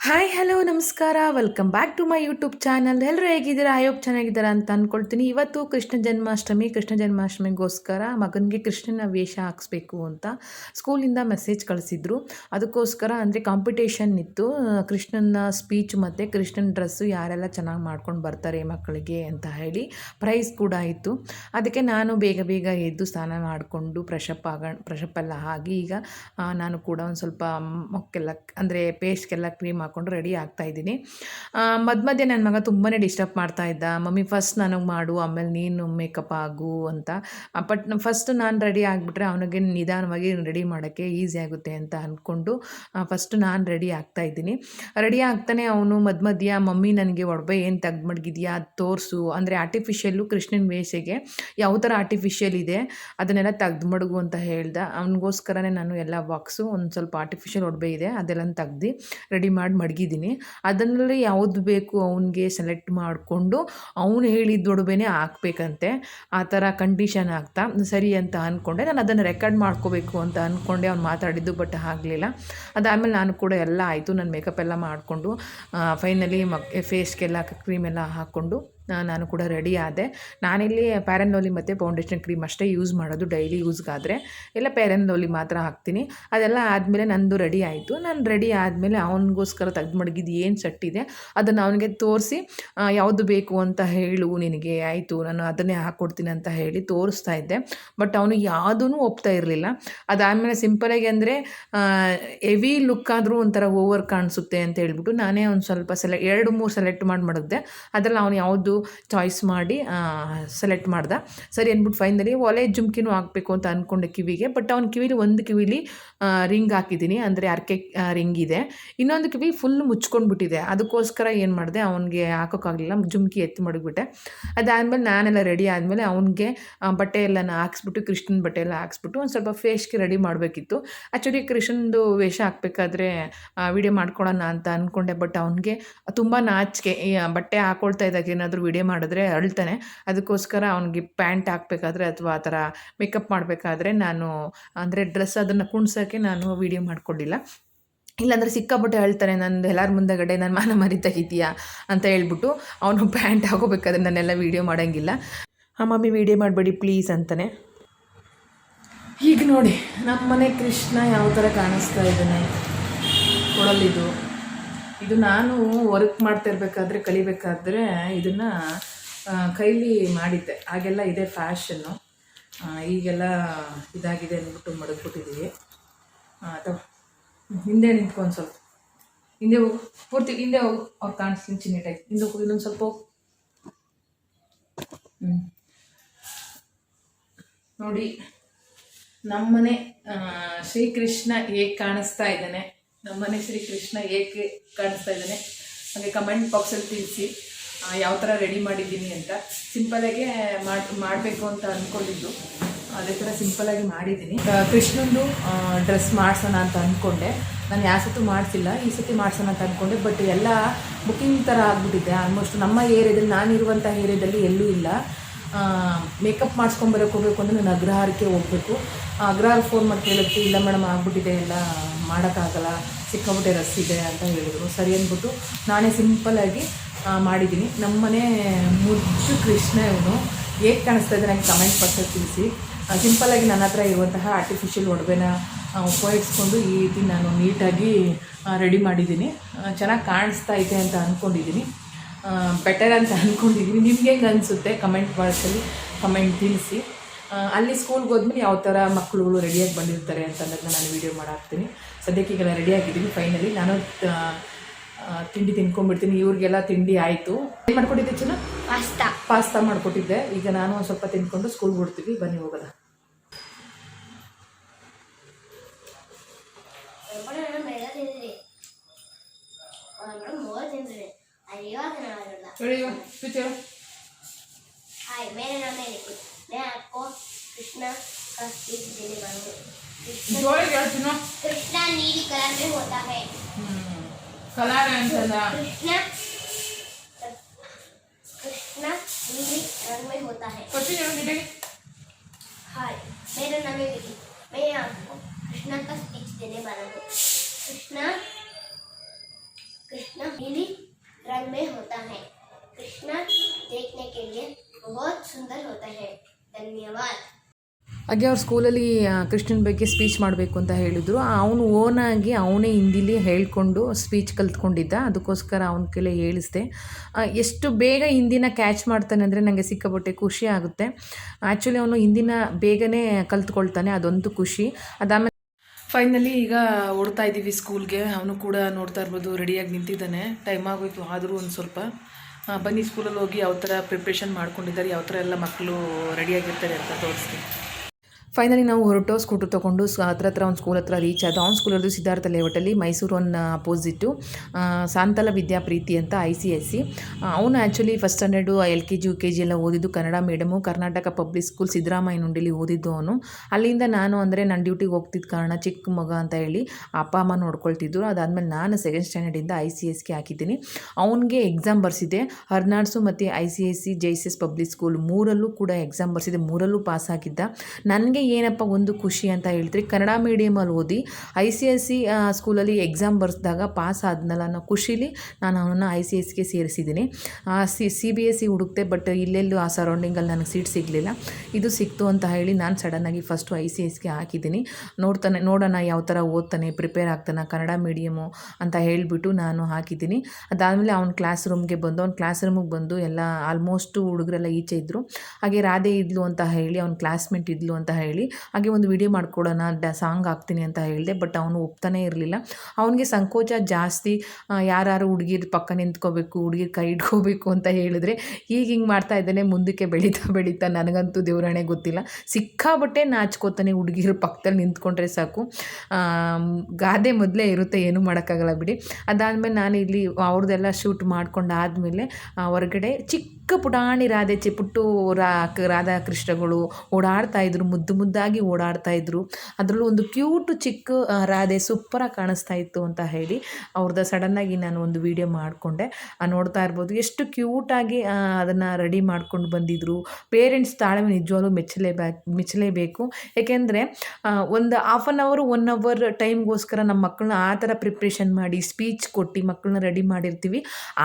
Hi hello ನಮಸ್ಕಾರ. Welcome back to my YouTube channel ಎಲ್ಲರೂ ಹೇಗಿದ್ದೀರಾ? ಹೋಪ್ ಚೆನ್ನಾಗಿದ್ದೀರಾ ಅಂತ ಅಂದ್ಕೊಳ್ತೀನಿ ಇವತ್ತು ಕೃಷ್ಣ ಜನ್ಮಾಷ್ಟಮಿ. ಕೃಷ್ಣ ಜನ್ಮಾಷ್ಟಮಿಗೋಸ್ಕರ ಮಗನಿಗೆ ಕೃಷ್ಣನ ವೇಷ ಹಾಕಿಸ್ಬೇಕು ಅಂತ ಸ್ಕೂಲಿಂದ ಮೆಸೇಜ್ ಕಳಿಸಿದ್ರು. ಅದಕ್ಕೋಸ್ಕರ ಅಂದರೆ ಕಾಂಪಿಟೇಷನ್ ಇತ್ತು. ಕೃಷ್ಣನ ಸ್ಪೀಚ್ ಮತ್ತು ಕೃಷ್ಣನ ಡ್ರೆಸ್ಸು ಯಾರೆಲ್ಲ ಚೆನ್ನಾಗಿ ಮಾಡ್ಕೊಂಡು ಬರ್ತಾರೆ ಮಕ್ಕಳಿಗೆ ಅಂತ ಹೇಳಿ ಪ್ರೈಸ್ ಕೂಡ ಇತ್ತು. ಅದಕ್ಕೆ ನಾನು ಬೇಗ ಬೇಗ ಎದ್ದು ಸ್ನಾನ ಮಾಡಿಕೊಂಡು ಫ್ರೆಶಪ್ ಆಗ ಫ್ರೆಶಪ್ ಆಗಿ ಈಗ ನಾನು ಕೂಡ ಒಂದು ಸ್ವಲ್ಪ ಮೊಕ್ಕೆಲ್ಲ, ಅಂದರೆ ಪೇಸ್ಟ್ಗೆಲ್ಲ ಕ್ರೀಮ್ ಹಾಕ್ಕೊಂಡು ರೆಡಿ ಆಗ್ತಾ ಇದ್ದೀನಿ. ಮಧ್ಯ ಮಧ್ಯೆ ನನ್ನ ಮಗ ತುಂಬಾ ಡಿಸ್ಟರ್ಬ್ ಮಾಡ್ತಾ ಇದ್ದ. ಮಮ್ಮಿ ಫಸ್ಟ್ ನನಗೆ ಮಾಡು, ಆಮೇಲೆ ನೀನು ಮೇಕಪ್ ಆಗು ಅಂತ. ಬಟ್ ಫಸ್ಟ್ ನಾನು ರೆಡಿ ಆಗಿಬಿಟ್ರೆ ಅವನಿಗೆ ನಿಧಾನವಾಗಿ ರೆಡಿ ಮಾಡೋಕ್ಕೆ ಈಸಿ ಆಗುತ್ತೆ ಅಂತ ಅಂದ್ಕೊಂಡು ಫಸ್ಟ್ ನಾನು ರೆಡಿ ಆಗ್ತಾ ಇದ್ದೀನಿ. ರೆಡಿ ಆಗ್ತಾನೆ ಅವನು ಮಧ್ಯ ಮಧ್ಯ ಮಮ್ಮಿ, ನನಗೆ ಒಡವೆ ಏನು ತೆಗ್ದು ಮಡಗಿದ್ಯಾ? ಅದು ತೋರಿಸು. ಅಂದರೆ ಆರ್ಟಿಫಿಷಿಯಲ್ಲು ಕೃಷ್ಣನ ವೇಷಗೆ ಯಾವ ಥರ ಆರ್ಟಿಫಿಷಿಯಲ್ ಇದೆ, ಅದನ್ನೆಲ್ಲ ತೆಗ್ದು ಮಡಗು ಅಂತ ಹೇಳ್ದೆ. ಅವನಿಗೋಸ್ಕರನೇ ನಾನು ಎಲ್ಲ ಬಾಕ್ಸು ಒಂದು ಸ್ವಲ್ಪ ಆರ್ಟಿಫಿಷಿಯಲ್ ಒಡವೆ ಇದೆ ಅದೆಲ್ಲ ತೆಗ್ದು ರೆಡಿ ಮಾಡಿ ಮಡಗಿದ್ದೀನಿ. ಅದನ್ನಲ್ಲಿ ಯಾವುದು ಬೇಕು ಅವನಿಗೆ ಸೆಲೆಕ್ಟ್ ಮಾಡಿಕೊಂಡು ಅವನು ಹೇಳಿದ ಒಡವೆನೇ ಹಾಕ್ಬೇಕಂತೆ. ಆ ಥರ ಕಂಡೀಷನ್ ಆಗ್ತಾ ಸರಿ ಅಂತ ಅಂದ್ಕೊಂಡೆ ನಾನು ಅದನ್ನು ರೆಕಾರ್ಡ್ ಮಾಡ್ಕೋಬೇಕು ಅಂತ ಅಂದ್ಕೊಂಡೆ ಅವ್ನು ಮಾತಾಡಿದ್ದು ಬಟ್ ಆಗಲಿಲ್ಲ. ಅದಾದಮೇಲೆ ನಾನು ಕೂಡ ಎಲ್ಲ ಆಯಿತು. ನನ್ನ ಮೇಕಪ್ ಎಲ್ಲ ಮಾಡಿಕೊಂಡು ಫೈನಲಿ ಮಕ್ ಫೇಸ್ಗೆಲ್ಲ ಕ್ರೀಮ್ ಎಲ್ಲ ಹಾಕ್ಕೊಂಡು ನಾನು ಕೂಡ ರೆಡಿ ಆದೆ. ನಾನಿಲ್ಲಿ ಪ್ಯಾರನ್ ಲೋಲಿ ಮತ್ತು ಫೌಂಡೇಶನ್ ಕ್ರೀಮ್ ಅಷ್ಟೇ ಯೂಸ್ ಮಾಡೋದು ಡೈಲಿ ಯೂಸ್ಗಾದರೆ ಎಲ್ಲ ಪ್ಯಾರನ್ ಲೋಲಿ ಮಾತ್ರ ಹಾಕ್ತೀನಿ. ಅದೆಲ್ಲ ಆದಮೇಲೆ ನಂದು ರೆಡಿ ಆಯಿತು. ನಾನು ರೆಡಿ ಆದಮೇಲೆ ಅವನಿಗೋಸ್ಕರ ತೆಗ್ದು ಮಡಗಿದ್ದು ಏನು ಸಟ್ಟಿದೆ ಅದನ್ನು ಅವನಿಗೆ ತೋರಿಸಿ ಯಾವುದು ಬೇಕು ಅಂತ ಹೇಳು ನಿನಗೆ. ಆಯಿತು, ನಾನು ಅದನ್ನೇ ಹಾಕ್ಕೊಡ್ತೀನಿ ಅಂತ ಹೇಳಿ ತೋರಿಸ್ತಾ ಇದ್ದೆ. ಬಟ್ ಅವನು ಯಾವುದೂ ಒಪ್ತಾ ಇರಲಿಲ್ಲ. ಅದಾದಮೇಲೆ ಸಿಂಪಲಾಗಿ ಅಂದರೆ ಹೆವಿ ಲುಕ್ ಆದರೂ ಒಂಥರ ಓವರ್ ಕಾಣಿಸುತ್ತೆ ಅಂತ ಹೇಳ್ಬಿಟ್ಟು ನಾನೇ ಒಂದು ಸ್ವಲ್ಪ ಸೆಲೆ ಎರಡು ಮೂರು ಸೆಲೆಕ್ಟ್ ಮಾಡಿ ಮಾಡಿದೆ ಅದರಲ್ಲಿ ಅವನು ಯಾವುದು ಚಾಯ್ಸ್ ಮಾಡಿ ಸೆಲೆಕ್ಟ್ ಮಾಡ್ದೆ. ಸರಿ ಅಂದ್ಬಿಟ್ಟು ಫೈನಲಿ ಒಲೆ ಜುಮ್ಕಿನೂ ಹಾಕಬೇಕು ಅಂತ ಅಂದ್ಕೊಂಡೆ ಕಿವಿಗೆ ಬಟ್ ಅವ್ನ ಕಿವಿಲಿ ಒಂದು ಕಿವಿಲಿ ರಿಂಗ್ ಹಾಕಿದ್ದೀನಿ ಅಂದರೆ ಅರ್ಕೆ ರಿಂಗ್ ಇದೆ. ಇನ್ನೊಂದು ಕಿವಿ ಫುಲ್ ಮುಚ್ಕೊಂಡ್ಬಿಟ್ಟಿದೆ. ಅದಕ್ಕೋಸ್ಕರ ಏನು ಮಾಡಿದೆ, ಅವನಿಗೆ ಹಾಕೋಕ್ಕಾಗಲಿಲ್ಲ. ಜುಮ್ಕಿ ಎತ್ತಿ ಮಡಗ್ಬಿಟ್ಟೆ. ಅದಾದಮೇಲೆ ನಾನೆಲ್ಲ ರೆಡಿ ಆದಮೇಲೆ ಅವನಿಗೆ ಬಟ್ಟೆ ಎಲ್ಲ ಹಾಕ್ಸ್ಬಿಟ್ಟು, ಕೃಷ್ಣನ ಬಟ್ಟೆ ಎಲ್ಲ ಹಾಕ್ಸ್ಬಿಟ್ಟು ಒಂದು ಸ್ವಲ್ಪ ಫೇಸ್ಗೆ ರೆಡಿ ಮಾಡಬೇಕಿತ್ತು. ಆ್ಯಕ್ಚುಲಿ ಕೃಷ್ಣಂದು ವೇಷ ಹಾಕಬೇಕಾದ್ರೆ ವಿಡಿಯೋ ಮಾಡ್ಕೊಳ್ಳೋಣ ಅಂತ ಅಂದ್ಕೊಂಡೆ ಬಟ್ ಅವನಿಗೆ ತುಂಬ ನಾಚಿಕೆ. ಬಟ್ಟೆ ಹಾಕ್ಕೊಳ್ತಾ ಇದ್ದಾಗ ಏನಾದರೂ ವಿಡಿಯೋ ಮಾಡಿದ್ರೆ ಅಳ್ತಾನೆ. ಅದಕ್ಕೋಸ್ಕರ ಅವನಿಗೆ ಪ್ಯಾಂಟ್ ಹಾಕಬೇಕಾದ್ರೆ ಅಥವಾ ಆ ಥರ ಮೇಕಪ್ ಮಾಡಬೇಕಾದ್ರೆ ನಾನು, ಅಂದರೆ ಡ್ರೆಸ್ ಅದನ್ನು ಕುಣ್ಸೋಕ್ಕೆ ನಾನು ವಿಡಿಯೋ ಮಾಡಿಕೊಂಡಿಲ್ಲ ಇಲ್ಲಾಂದರೆ ಸಿಕ್ಕಾಪಟ್ಟೆ ಹೇಳ್ತಾನೆ ನಂದು ಎಲ್ಲರ ಮುಂದೆಗಡೆ ನಾನು ಮಾನ ಮರಿ ತೆಗಿತೀಯಾ? ಅಂತ ಹೇಳ್ಬಿಟ್ಟು ಅವನು ಪ್ಯಾಂಟ್ ಹಾಕೋಬೇಕಾದ್ರೆ ನಾನೆಲ್ಲ ವೀಡಿಯೋ ಮಾಡೋಂಗಿಲ್ಲ. ಹಾಂ ಮಮ್ಮಿ ವೀಡಿಯೋ ಮಾಡಬೇಡಿ ಪ್ಲೀಸ್ ಅಂತಾನೆ. ಈಗ ನೋಡಿ ನಮ್ಮ ಮನೆ ಕೃಷ್ಣ ಯಾವ ಥರ ಕಾಣಿಸ್ತಾ ಇದ್ದಾನೆ. ಕೊಡಲಿದು. ಇದು ನಾನು ವರ್ಕ್ ಮಾಡ್ತಾ ಇರಬೇಕಾದ್ರೆ ಕಲಿಬೇಕಾದ್ರೆ ಇದನ್ನು ಕೈಲಿ ಮಾಡಿದ್ದೆ. ಆಗೆಲ್ಲ ಇದೇ ಫ್ಯಾಷನ್ನು ಈಗೆಲ್ಲ ಇದಾಗಿದೆ ಅಂದ್ಬಿಟ್ಟು ಮಡಗ್ಬಿಟ್ಟಿದ್ದೀವಿ ಅಥವಾ ಹಿಂದೆ ನಿಂತ್ಕೊಂಡು ಸ್ವಲ್ಪ. ಹಿಂದೆ ಹೋಗು. ಪೂರ್ತಿ ಹಿಂದೆ ಹೋಗಿ. ಅವ್ರು ಕಾಣಿಸ್ತೀನಿ ಚಿನ್ನೀಟಾಗಿ ಹಿಂದೆ ಹೋಗಿ, ಇನ್ನೊಂದು ಸ್ವಲ್ಪ ಹೋಗು. ಹ್ಞೂ ನೋಡಿ, ನಮ್ಮನೆ ಶ್ರೀಕೃಷ್ಣ ಹೇಗೆ ಕಾಣಿಸ್ತಾ ಇದ್ದಾನೆ. ನಮ್ಮನೆ ಶ್ರೀಕೃಷ್ಣ ಏಕೆ ಕಾಣಿಸ್ತಾ ಇದ್ದಾನೆ? ಹಾಗೆ ಕಮೆಂಟ್ ಬಾಕ್ಸಲ್ಲಿ ತಿಳಿಸಿ ಯಾವ ಥರ ರೆಡಿ ಮಾಡಿದ್ದೀನಿ ಅಂತ. ಸಿಂಪಲಾಗೆ ಮಾಡಿ, ಮಾಡಬೇಕು ಅಂತ ಅಂದ್ಕೊಂಡಿದ್ದು ಅದೇ ಥರ ಸಿಂಪಲಾಗಿ ಮಾಡಿದ್ದೀನಿ. ಕೃಷ್ಣಂದು ಡ್ರೆಸ್ ಮಾಡ್ಸೋಣ ಅಂತ ಅಂದ್ಕೊಂಡೆ ನಾನು ಯಾವ ಸತಿ ಮಾಡಿಸಿಲ್ಲ, ಈ ಸತಿ ಮಾಡ್ಸೋಣ ಅಂತ ಅಂದ್ಕೊಂಡೆ ಬಟ್ ಎಲ್ಲ ಬುಕಿಂಗ್ ಥರ ಆಗ್ಬಿಟ್ಟಿದೆ. ಆಲ್ಮೋಸ್ಟ್ ನಮ್ಮ ಏರಿಯಾದಲ್ಲಿ ನಾನಿರುವಂಥ ಏರಿಯಾದಲ್ಲಿ ಎಲ್ಲೂ ಇಲ್ಲ. ಮೇಕಪ್ ಮಾಡಿಸ್ಕೊಂಬರಕ್ಕೆ ಹೋಗಬೇಕು ಅಂದರೆ ನಾನು ಅಗ್ರಹಾರಕ್ಕೆ ಹೋಗಬೇಕು. ಅಗ್ರಹಾರ ಫೋನ್ ಮಾಡಿ ಕೇಳಕ್ಕೆ ಇಲ್ಲ ಮೇಡಮ್, ಆಗ್ಬಿಟ್ಟಿದೆ, ಎಲ್ಲ ಮಾಡೋಕ್ಕಾಗಲ್ಲ ಸಿಕ್ಕಾಬಿಟ್ಟೆ ರಸ್ ಇದೆ ಅಂತ ಹೇಳಿದ್ರು. ಸರಿ ಅಂದ್ಬಿಟ್ಟು ನಾನೇ ಸಿಂಪಲ್ಲಾಗಿ ಮಾಡಿದ್ದೀನಿ. ನಮ್ಮನೆ ಮುಜ್ಜು ಕೃಷ್ಣ ಇವನು. ಹೇಗೆ ಕಾಣಿಸ್ತಾ ಇದೆ ನನಗೆ ಕಮೆಂಟ್ ಬಾಕ್ಸಲ್ಲಿ ತಿಳಿಸಿ. ಸಿಂಪಲ್ಲಾಗಿ ನನ್ನ ಹತ್ರ ಇರುವಂತಹ ಆರ್ಟಿಫಿಷಿಯಲ್ ಒಡವೆನ ಉಪಯೋಗಿಸ್ಕೊಂಡು ಈ ರೀತಿ ನಾನು ನೀಟಾಗಿ ರೆಡಿ ಮಾಡಿದ್ದೀನಿ. ಚೆನ್ನಾಗಿ ಕಾಣಿಸ್ತಾ ಇದೆ ಅಂತ ಅಂದ್ಕೊಂಡಿದ್ದೀನಿ ಬೆಟರ್ ಅಂತ ಅಂದ್ಕೊಂಡಿದ್ದೀನಿ ನಿಮ್ಗೆ ಹೆಂಗೆ ಅನಿಸುತ್ತೆ? ಕಮೆಂಟ್ ಬಾಕ್ಸಲ್ಲಿ ಕಮೆಂಟ್ ತಿಳಿಸಿ. ಅಲ್ಲಿ ಸ್ಕೂಲ್ಗೆ ಹೋದ್ಮೇಲೆ ಯಾವ ಥರ ಮಕ್ಕಳುಗಳು ರೆಡಿಯಾಗಿ ಬಂದಿರ್ತಾರೆ ಅಂತ ಅನ್ನೋದನ್ನ ನಾನು ವೀಡಿಯೋ ಮಾಡಾಕ್ತೀನಿ. ಸದ್ಯಕ್ಕೆ ಈಗ ರೆಡಿ ಆಗಿದ್ದೀನಿ ಫೈನಲಿ ನಾನು ತಿಂಡಿ ತಿನ್ಕೊಂಡ್ಬಿಡ್ತೀನಿ. ಇವ್ರಿಗೆಲ್ಲ ತಿಂಡಿ ಆಯಿತು. ಏನು ಮಾಡ್ಕೊಟ್ಟಿದ್ದೆ ಚಿನ್ನ ಪಾಸ್ತಾ. ಪಾಸ್ತಾ ಮಾಡಿಕೊಟ್ಟಿದ್ದೆ. ಈಗ ನಾನು ಒಂದು ಸ್ವಲ್ಪ ತಿನ್ಕೊಂಡು ಸ್ಕೂಲ್ಗೆ ಬಿಡ್ತೀವಿ ಬನ್ನಿ ಹೋಗೋದ ಅಯ್ಯೋ छोड़ी पूछो हाय मेरा नाम है रिकुल मैं आपको कृष्णा का स्पीच देने वाला हूँ ज़ोर क्या सुनो कृष्णा नील कलर में होता है कलर कृष्णा कृष्णा नीली रंग में होता है हाय मेरा नाम है विकी मैं आपको कृष्णा का स्पीच देने वाला हूँ कृष्णा कृष्णा नीली रंग में होता है कृष्णा देखने के लिए बहुत सुंदर होता है धन्यवाद ಹಾಗೆ ಅವ್ರ ಸ್ಕೂಲಲ್ಲಿ ಆ, ಕೃಷ್ಣನ ಬಗ್ಗೆ ಸ್ಪೀಚ್ ಮಾಡಬೇಕು ಅಂತ ಹೇಳಿದರು ಅವನು ಓನಾಗಿ ಅವನೇ ಹಿಂದಿಲಿ ಹೇಳ್ಕೊಂಡು ಸ್ಪೀಚ್ ಕಲ್ತ್ಕೊಂಡಿದ್ದ ಅದಕ್ಕೋಸ್ಕರ ಅವನ ಕೈಲೇ ಹೇಳಿಸ್ದೆ ಆ, ಎಷ್ಟು ಬೇಗ ಹಿಂದಿನ ಕ್ಯಾಚ್ ಮಾಡ್ತಾನೆ ಅಂದರೆ ನನಗೆ ಸಿಕ್ಕಾಪಟ್ಟೆ ಖುಷಿ ಆಗುತ್ತೆ ಆ್ಯಕ್ಚುಲಿ ಅವನು ಹಿಂದಿನ ಬೇಗನೆ ಕಲ್ತ್ಕೊಳ್ತಾನೆ ಅದೊಂದು ಖುಷಿ ಅದಾದಮೇಲೆ ಫೈನಲಿ ಈಗ ಓಡ್ತಾ ಇದ್ದೀವಿ ಸ್ಕೂಲ್ಗೆ ಅವನು ಕೂಡ ನೋಡ್ತಾ ಇರ್ಬೋದು ರೆಡಿಯಾಗಿ ನಿಂತಿದ್ದಾನೆ ಟೈಮ್ ಆಗೋಯ್ತು ಆದರೂ ಒಂದು ಸ್ವಲ್ಪ ಆ, ಬನ್ನಿ ಸ್ಕೂಲಲ್ಲಿ ಹೋಗಿ ಯಾವ ಥರ ಪ್ರಿಪ್ರೇಷನ್ ಮಾಡ್ಕೊಂಡಿದ್ದಾರೆ ಯಾವ ಥರ ಎಲ್ಲ ಮಕ್ಕಳು ರೆಡಿಯಾಗಿರ್ತಾರೆ ಅಂತ ತೋರಿಸ್ತೀನಿ. ಫೈನಲಿ ನಾವು ಹೊರಟು ಸ್ಕೂಟರ್ ತೊಗೊಂಡು ಸ್ ಹತ್ರ ಹತ್ರ ಒಂದು ಸ್ಕೂಲ್ ಹತ್ರ ರೀಚ್ ಆದ ಅವ್ನ ಸ್ಕೂಲಲ್ಲಿ ಸಿದ್ಧಾರ್ಥ ಲೇಔಟಲ್ಲಿ ಮೈಸೂರು ಒನ್ ಅಪೋಸಿಟು ಸಾಂತಲ ವಿದ್ಯಾಪ್ರೀತಿ ಅಂತ ಐ ಸಿ ಎಸ್ ಸಿ ಅವನು actually first standard L K G U K G ಎಲ್ಲ ಓದಿದ್ದು Kannada madam Karnataka public school Siddaramaiah ನುಂಡಿಲಿ ಓದಿದ್ದು ಅವನು. ಅಲ್ಲಿಂದ ನಾನು ಅಂದರೆ ನನ್ನ ಡ್ಯೂಟಿಗೆ ಹೋಗ್ತಿದ್ದ ಕಾರಣ ಚಿಕ್ಕ ಮಗ ಅಂತ ಹೇಳಿ ಅಪ್ಪ, ಅಮ್ಮ ನೋಡ್ಕೊಳ್ತಿದ್ರು. ಅದಾದಮೇಲೆ ನಾನು ಸೆಕೆಂಡ್ ಸ್ಟ್ಯಾಂಡರ್ಡಿಂದ ಐ ಸಿ ಎಸ್ಗೆ ಹಾಕಿದ್ದೀನಿ. ಅವನಿಗೆ ಎಕ್ಸಾಮ್ ಬರ್ಸಿದೆ. ಹರ್ನಾಡ್ಸು ಮತ್ತು I C S C J S S public school ಮೂರಲ್ಲೂ ಕೂಡ ಎಕ್ಸಾಮ್ ಬರ್ಸಿದೆ. ಮೂರಲ್ಲೂ ಪಾಸ್ ಆಗಿದ್ದ. ನನಗೆ ಏನಪ್ಪ ಒಂದು ಖುಷಿ ಅಂತ ಹೇಳ್ತೀರಿ, ಕನ್ನಡ ಮೀಡಿಯಮಲ್ಲಿ ಓದಿ ಐ ಸಿ ಎಸ್ ಸಿ ಸ್ಕೂಲಲ್ಲಿ ಎಕ್ಸಾಮ್ ಬರ್ಸಿದಾಗ ಪಾಸ್ ಆದ್ನಲ್ಲ ಅನ್ನೋ ಖುಷಿಲಿ ನಾನು ಅವನನ್ನು ಐ ಸಿ ಎಸ್ಗೆ ಸೇರಿಸಿದ್ದೀನಿ. C C B S C ಹುಡುಕ್ತೆ but ಇಲ್ಲೆಲ್ಲೂ ಆ ಸರೌಂಡಿಂಗಲ್ಲಿ ನನಗೆ ಸೀಟ್ ಸಿಗಲಿಲ್ಲ. ಇದು ಸಿಕ್ತು ಅಂತ ಹೇಳಿ ನಾನು ಸಡನ್ನಾಗಿ ಫಸ್ಟು ಐ ಸಿ ಎಸ್ಗೆ ಹಾಕಿದ್ದೀನಿ. ನೋಡ್ತಾನೆ, ನೋಡೋಣ ಯಾವ ಥರ ಓದ್ತಾನೆ ಪ್ರಿಪೇರ್ ಆಗ್ತಾನೆ, ಕನ್ನಡ ಮೀಡಿಯಮು ಅಂತ ಹೇಳಿಬಿಟ್ಟು ನಾನು ಹಾಕಿದ್ದೀನಿ. ಅದಾದಮೇಲೆ ಅವ್ನ ಕ್ಲಾಸ್ ರೂಮ್ಗೆ ಬಂದು, ಅವ್ನ ಕ್ಲಾಸ್ ರೂಮಿಗೆ ಬಂದು ಎಲ್ಲ ಆಲ್ಮೋಸ್ಟು ಹುಡುಗರೆಲ್ಲ ಈಚೆ ಇದ್ದರು ಹಾಗೆ ರಾಧೆ ಇದ್ಲು ಅಂತ ಹೇಳಿ, ಅವ್ನ ಕ್ಲಾಸ್ಮೇಟ್ ಇದ್ಲು ಅಂತ ಹೇಳಿ ಹಾಗೆ ಒಂದು ವಿಡಿಯೋ ಮಾಡ್ಕೊಡೋಣ, ಡ ಸಾಂಗ್ ಹಾಕ್ತೀನಿ ಅಂತ ಹೇಳಿದೆ ಬಟ್ ಅವನು ಒಪ್ತಾನೇ ಇರಲಿಲ್ಲ. ಅವನಿಗೆ ಸಂಕೋಚ ಜಾಸ್ತಿ ಯಾರು ಹುಡುಗಿರ್ ಪಕ್ಕ ನಿಂತ್ಕೋಬೇಕು, ಹುಡುಗಿರ್ ಕೈ ಇಟ್ಕೋಬೇಕು ಅಂತ ಹೇಳಿದ್ರೆ ಈಗ ಹಿಂಗೆ ಮಾಡ್ತಾ ಇದ್ದಾನೆ, ಮುಂದಕ್ಕೆ ಬೆಳೀತಾ ಬೆಳೀತಾ ನನಗಂತೂ ದೇವರಣೆ ಗೊತ್ತಿಲ್ಲ. ಸಿಕ್ಕಾಬಟ್ಟೆ ನಾಚ್ಕೋತಾನೆ ಹುಡುಗಿರು ಪಕ್ಕದಲ್ಲಿ ನಿಂತ್ಕೊಂಡ್ರೆ ಸಾಕು. ಗಾದೆ ಮೊದಲೇ ಇರುತ್ತೆ, ಏನೂ ಮಾಡೋಕ್ಕಾಗಲ್ಲ ಬಿಡಿ. ಅದಾದಮೇಲೆ ನಾನು ಇಲ್ಲಿ ಅವ್ರದ್ದೆಲ್ಲ ಶೂಟ್ ಮಾಡ್ಕೊಂಡು ಆದಮೇಲೆ ಹೊರಗಡೆ ಚಿಕ್ಕ ಪುಟಾಣಿ ರಾಧೆ ಚಿ, ಪುಟ್ಟು ರಾ ರಾಧಾಕೃಷ್ಣಗಳು ಓಡಾಡ್ತಾ ಇದ್ರು, ಮುದ್ದು ಮುದ್ದಾಗಿ ಓಡಾಡ್ತಾ ಇದ್ರು. ಅದರಲ್ಲೂ ಒಂದು ಕ್ಯೂಟ್ ಚಿಕ್ಕ ರಾಧೆ ಸೂಪರಾಗಿ ಕಾಣಿಸ್ತಾ ಇತ್ತು ಅಂತ ಹೇಳಿ ಅವ್ರದ್ದು ಸಡನ್ನಾಗಿ ನಾನು ಒಂದು ವಿಡಿಯೋ ಮಾಡಿಕೊಂಡೆ. ನೋಡ್ತಾ ಇರ್ಬೋದು. ಎಷ್ಟು ಕ್ಯೂಟಾಗಿ ಅದನ್ನು ರೆಡಿ ಮಾಡ್ಕೊಂಡು ಬಂದಿದ್ರು. ಪೇರೆಂಟ್ಸ್ ತಾಳ್ಮೆ ನಿಜವಾಗ್ಲೂ ಮೆಚ್ಚಲೇಬೇಕು ಮೆಚ್ಚಲೇಬೇಕು. ಏಕೆಂದರೆ ಒಂದು ಹಾಫ್ ಆನ್ ಅವರು ಒನ್ ಅವರ್ ಟೈಮ್ಗೋಸ್ಕರ ನಮ್ಮ ಮಕ್ಕಳನ್ನ ಆ ಥರ ಪ್ರಿಪ್ರೇಷನ್ ಮಾಡಿ ಸ್ಪೀಚ್ ಕೊಟ್ಟು ಮಕ್ಕಳನ್ನ ರೆಡಿ ಮಾಡಿರ್ತೀವಿ.